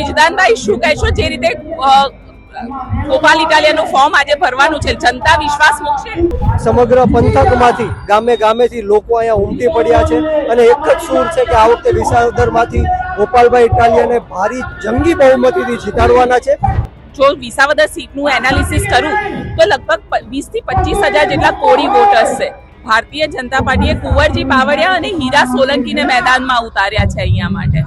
બ્રિજદાનભાઈ શું કહેશો? જે રીતે અ, ગોપાલ ઇટાલિયાનું ફોર્મ આજે ભરવાનું છે જનતા વિશ્વાસ મૂકશે? સમગ્ર પંથકમાંથી ગામે ગામેથી લોકો અહીંયા ઉમટી પડ્યા છે અને એક જ સૂર છે કે આ વખતે વિસાવદરમાંથી ગોપાલભાઈ ઇટાલિયાને ભારી જંગી બહુમતીથી જીતાડવાના છે. જો વિસાવદર સીટનું એનાલિસિસ કરું તો લગભગ વીસથી પચીસ હજાર જેટલા કોળી વોટર્સ છે. ભારતીય જનતા પાર્ટીએ કુંવરજી બાવળિયા અને હીરા સોલંકીને મેદાનમાં ઉતાર્યા છે અહીંયા માટે.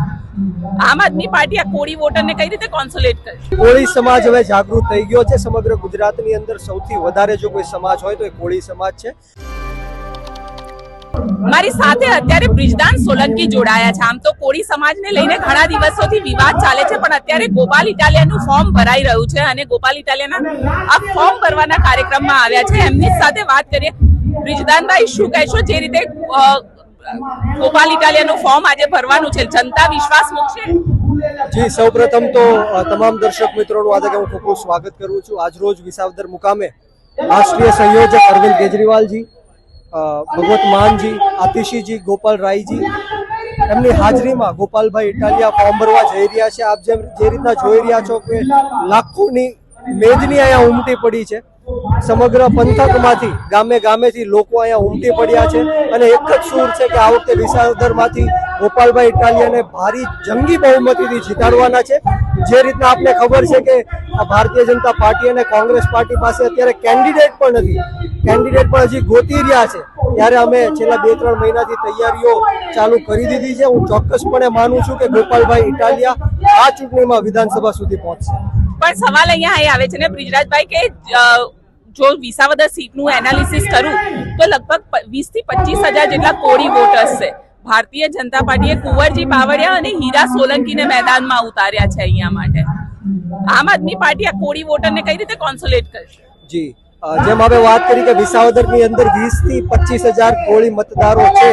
આમ આદમી પાર્ટી આ કોળી વોટરને કઈ રીતે કોન્સોલેટ કરશે કોળી સમાજ હવે જાગૃત થઈ ગયો છે. સમગ્ર ગુજરાતની અંદર સૌથી વધારે જો કોઈ સમાજ હોય તો એ કોળી સમાજ છે. મારી સાથે અત્યારે બ્રિજદાન સોલંકી જોડાયા છે. આમ તો કોળી સમાજને લઈને ઘણા દિવસોથી વિવાદ ચાલે છે પણ અત્યારે ગોપાલ ઇટાલિયાનું ફોર્મ ભરાઈ રહ્યું છે અને ગોપાલ ઇટાલિયાના આ ફોર્મ ભરવાના કાર્યક્રમમાં આવ્યા છે. એમની સાથે વાત કરીએ. બ્રિજદાનભાઈ શું કહેશો? જે રીતે અ, ગોપાલ ઇટાલિયાનું ફોર્મ આજે ભરવાનું છે. જનતા વિશ્વાસ મૂકશે? જી સૌપ્રથમ તો તમામ દર્શક મિત્રોનું આજે હું ખૂબ ખૂબ સ્વાગત કરું છું. આજરોજ વિસાવદર મુકામે રાષ્ટ્રીય સંયોજક અરવિંદ કેજરીવાલજી ભગવત માનજી આતિશીજી ગોપાલ રાયજી એમની હાજરીમાં ગોપાલભાઈ ઇટાલિયા ફોર્મ ભરવા જઈ રહ્યા છે. આપ જે રીતના જોઈ રહ્યા છો કે લાખોની મેદની અહીંયા ઉમટી પડી છે. સમગ્ર પંથકમાંથી ગામે ગામેથી લોકો અહીંયા ઉમટી પડ્યા છે અને એક જ સૂર છે કે આ વખતે વિસાવદરમાંથી ગોપાલભાઈ ઇટાલિયાને ભારી જંગી બહુમતીથી જીતાડવાના છે. જે રીતના આપને ખબર છે કે આ ભારતીય જનતા પાર્ટી અને કોંગ્રેસ પાર્ટી પાસે અત્યારે કેન્ડિડેટ પણ નથી. કેન્ડિડેટ પણ હજી ગોતી રહ્યા છે. ત્યારે અમે છેલ્લા બે ત્રણ મહિનાથી તૈયારીઓ ચાલુ કરી દીધી છે. હું ચોક્કસપણે માનું છું કે ગોપાલભાઈ ઇટાલિયા આ ચૂંટણીમાં વિધાનસભા સુધી પહોંચશે. પણ સવાલ અહીંયા એ આવે છે ને, બ્રિજરાજભાઈ, કે જો વિસાવદર સીટનું એનાલિસિસ કરું, તો લગભગ વીસથી પચીસ હજાર જેટલા કોળી વોટર્સ છે ભારતીય જનતા પાર્ટીએ કુંવરજી બાવળિયા અને હીરા સોલંકીને મેદાનમાં ઉતાર્યા છે અહીંયા માટે. આમ આદમી પાર્ટી આ કોળી વોટરને કઈ રીતે કોન્સોલેટ કરશે? જી. જેમ હવે વાત કરી કે વિસાવદરની અંદર વીસથી પચીસ હજાર કોળી મતદારો છે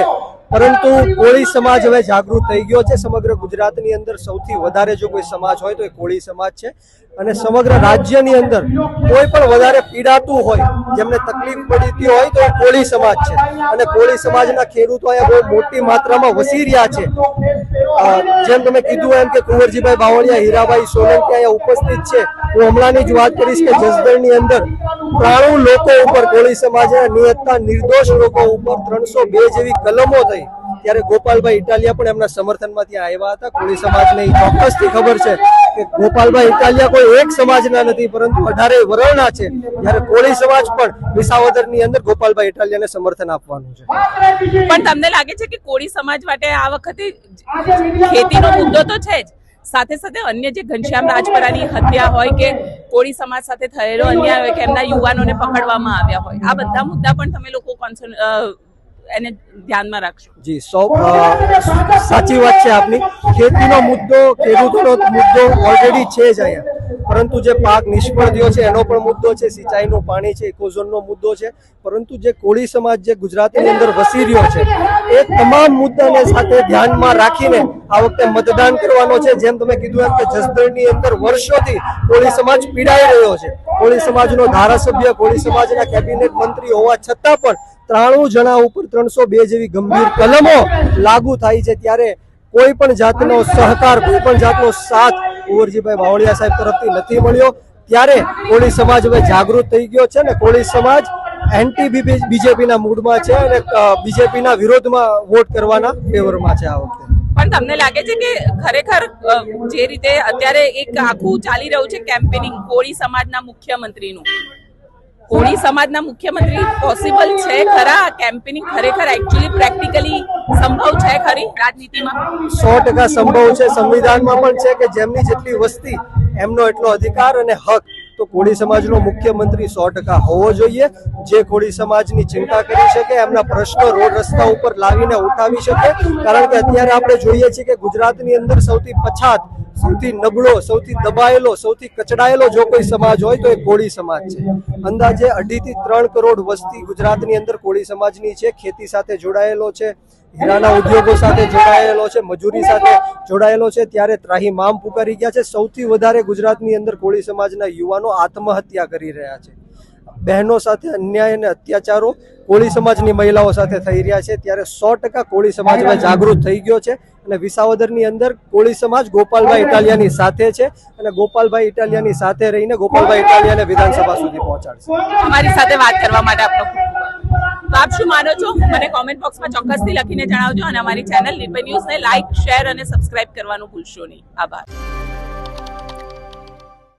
પરંતુ કોળી સમાજ હવે જાગૃત થઈ ગયો છે. સમગ્ર ગુજરાતની અંદર સૌથી વધારે જો કોઈ સમાજ હોય તો એ કોળી સમાજ છે. અને સમગ્ર રાજ્યની અંદર કોઈ પણ વધારે પીડાતું હોય, જેમને તકલીફ પડતી હોય તો કોળી સમાજ છે. અને કોળી સમાજના ખેડૂતો અહીંયા બહુ મોટી માત્રામાં વસી રહ્યા છે. જેમ તમે કીધું એમ કે કુંવરજીભાઈ બાવળિયા હીરાભાઈ સોલંકી અહીંયા ઉપસ્થિત છે. હું હમણાંની જ વાત કરીશ કે જસદણની અંદર ત્રાણું લોકો ઉપર કોળી સમાજના નિયતતા નિર્દોષ લોકો ઉપર ત્રણસો બે જેવી કલમો થઈ. ત્યારે ગોપાલભાઈ ઇટાલિયા પણ એમના સમર્થનમાં ત્યાં આવ્યા હતા. કોળી સમાજને ઈ ચોક્કસથી ખબર છે કે ગોપાલભાઈ ઇટાલિયા કોઈ એક સમાજના નથી, પરંતુ અઢારે વરણના છે. જ્યારે કોળી સમાજ પણ વિસાવદરની અંદર ગોપાલભાઈ ઇટાલિયાને સમર્થન આપવાનું છે. પણ તમને લાગે છે કે કોળી સમાજ માટે આ વખતે ખેતીનો મુદ્દો તો છે જ? સાથે સાથે અન્ય જે ઘનશ્યામ રાજપરાની હત્યા હોય કે કોળી સમાજ સાથે થયેલો અન્યાય હોય કે એમના યુવાનોને પકડવામાં આવ્યા હોય, આ બધા મુદ્દા પણ તમે લોકો કોન્સર્ન એને ધ્યાનમાં રાખશો. જી, સૌ સાચી વાત છે આપની. ખેતીનો મુદ્દો, ખેડૂતોનો મુદ્દો ઓલરેડી છે જ અહીંયા. પરંતુ જે પાક નિષ્ફળ થયો છે, એનો પણ મુદ્દો છે, સિંચાઈનું પાણી છે, ઇકોઝોનનો મુદ્દો છે, પરંતુ જે કોળી સમાજ જે ગુજરાતની અંદર વસી રહ્યો છે, એ તમામ મુદ્દાને સાથે ધ્યાનમાં રાખીને આ વખતે મતદાન કરવાનો છે. જેમ તમે કીધું એમ કે જસદણની અંદર વર્ષોથી કોળી સમાજ પીડાઈ રહ્યો છે. કોળી સમાજનો ધારાસભ્ય, કોળી સમાજના કેબિનેટ મંત્રી હોવા છતાં પણ ત્રાણું જણા ઉપર ત્રણસો બે જેવી ગંભીર કલમો લાગુ થાય છે. ત્યારે કોઈ પણ જાતનો સહકાર, કોઈ પણ જાતનો સાથ કુંવરજીભાઈ બાવળિયા સાહેબ તરફથી નથી મળ્યો. ત્યારે કોળી સમાજ હવે જાગૃત થઈ ગયો છે ને કોળી સમાજ એન્ટી બીજેપીના મૂડમાં છે અને બીજેપીના વિરોધમાં વોટ કરવાના ફેવરમાં છે આ વખતે. પણ તમને લાગે છે કે ખરેખર જે રીતે અત્યારે એક આખું ચાલી રહ્યું છે કેમ્પેનિંગ કોળી સમાજના મુખ્યમંત્રીનું? કોળી સમાજના મુખ્યમંત્રી પોસિબલ છે? ખરા? કેમ્પેનિંગ ખરેખર એકચ્યુઅલી પ્રેક્ટિકલી સંભવ છે ખરી રાજનીતિમાં? સો ટકા સંભવ છે. સંવિધાનમાં પણ છે કે જેમની જેટલી વસ્તી, એમનો એટલો અધિકાર અને હક. તો કોળી સમાજનો મુખ્યમંત્રી સો ટકા હોવો જોઈએ. જે કોળી સમાજની ચિંતા કરી શકે, એમના પ્રશ્નો રોડ રસ્તા ઉપર લાવીને ઉઠાવી શકે. કારણ કે અત્યારે આપણે જોઈએ છીએ કે ગુજરાતની અંદર સૌથી પછાત સૌથી નબળો, સૌથી દબાયેલો, સૌથી કચડાયેલો જો કોઈ સમાજ હોય તો એ કોળી સમાજ છે. અંદાજે અઢીથી ત્રણ કરોડ વસ્તી ગુજરાતની અંદર કોળી સમાજની છે. ખેતી સાથે જોડાયેલો છે, હીરાના ઉદ્યોગો સાથે જોડાયેલો છે, મજૂરી સાથે જોડાયેલો છે. ત્યારે ત્રાહી મામ પુકારી ગયા છે. સૌથી વધારે ગુજરાતની અંદર કોળી સમાજના યુવાનો આત્મહત્યા કરી રહ્યા છે. બહેનો સાથે અન્યાય અને અત્યાચારો કોળી સમાજની મહિલાઓ સાથે થઈ રહ્યા છે. ત્યારે સો ટકા કોળી સમાજમાં જાગૃત થઈ ગયો છે. અને વિસાવદરની અંદર કોળી સમાજ ગોપાલભાઈ ઇટાલિયાની સાથે છે અને ગોપાલભાઈ ઇટાલિયાની સાથે રહીને ગોપાલભાઈ ઇટાલિયાને વિધાનસભા સુધી પહોંચાડશે. અમારી સાથે વાત કરવા માટે આપનો. તો આપ શું માનો છો? મને કોમેન્ટ બોક્સમાં ચોક્કસથી લખીને જણાવજો અને અમારી ચેનલ નિર્ભય ન્યૂઝને લાઇક શેર અને સબસ્ક્રાઇબ કરવાનું ભૂલશો નહીં. આભાર.